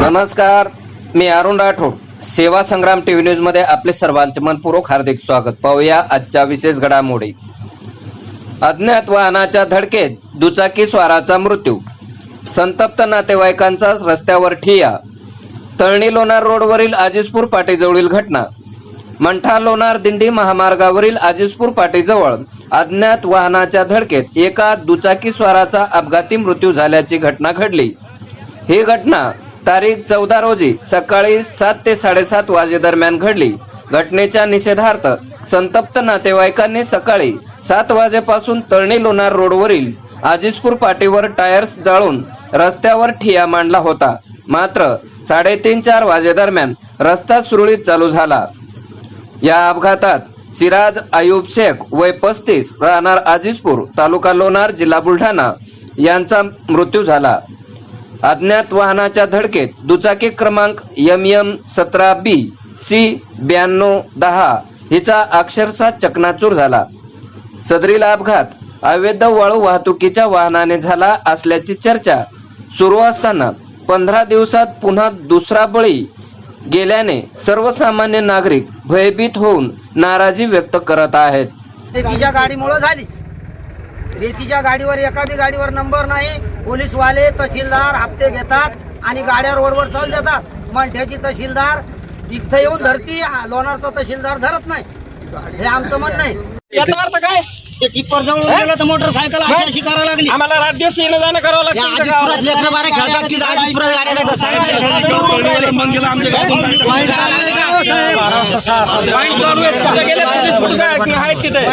नमस्कार मी अरुण राठोड. सेवा संग्राम टीव्ही न्यूजमध्ये आपले सर्वांचे मनपूर्वक हार्दिक स्वागत. पाहूया आजच्या विशेष घडामोडी. अज्ञात वाहनाच्या धडकेत दुचाकी स्वाराचा मृत्यू. संतप्त नातेवाईकांचा रस्त्यावर ठिया तळणी लोणार रोडवरील आजिजपूर पाटीजवळील घटना. मंठा लोणार दिंडी महामार्गावरील आजिजपूर पाटीजवळ अज्ञात वाहनाच्या धडकेत एका दुचाकी स्वाराचा अपघाती मृत्यू झाल्याची घटना घडली. ही घटना तारीख चौदा रोजी सकाळी सात ते साडेसात वाजेदरम्यान घडली. घटनेच्या निषेधार्थ संतप्त नातेवाईकांनी सकाळी सात वाजेपासून तळणी लोणार रोडवरील आजिजपूर पाटीवर टायर्स जाळून रस्त्यावर ठिया मांडला होता. मात्र साडेतीन चार वाजेदरम्यान रस्ता सुरळीत चालू झाला. या अपघातात सिराज आयुब शेख वय पस्तीस राहणार आजिजपूर तालुका लोणार जिल्हा बुलढाणा यांचा मृत्यू झाला. अज्ञात वाहनाच्या धडकेत दुचाकी क्रमांक एम एम सतरा बी सी ब्याण्णव दहा हिचा अक्षरशः चकनाचूर झाला. सदरील अपघात अवैध वाळू वाहतुकीच्या वाहनाने झाला असल्याची चर्चा सुरू असताना पंधरा दिवसात पुन्हा दुसरा बळी गेल्याने सर्वसामान्य नागरिक भयभीत होऊन नाराजी व्यक्त करत आहेत. रेतीच्या गाडीमुळं झाली. रेतीच्या गाडीवर एका बी गाडीवर नंबर नाही. पोलीसवाले तहसीलदार हप्ते घेतात आणि गाड्या रोडवर चालू देतात मंठ्याची तहसीलदार इथं येऊन धरती लोणारचा तहसीलदार धरत नाही हे आमचं म्हणणं आहे याचा अर्थ काय ते टिप्पर जवळ गेलं तर मोटरसायकल अशी अशी करायला लागली आम्हाला रात दिवस येणं जाणं करावं या लागतं तुमच्या आदिपुरात लेकरं बारे खेळतात तिथं आदिपुरात गाड्या जातात. सांगितलं. वाई करायला लागले का? गावात. वाईट चालू आहे. तिथं गेले पोलीस कुठं काय आहेत तिथे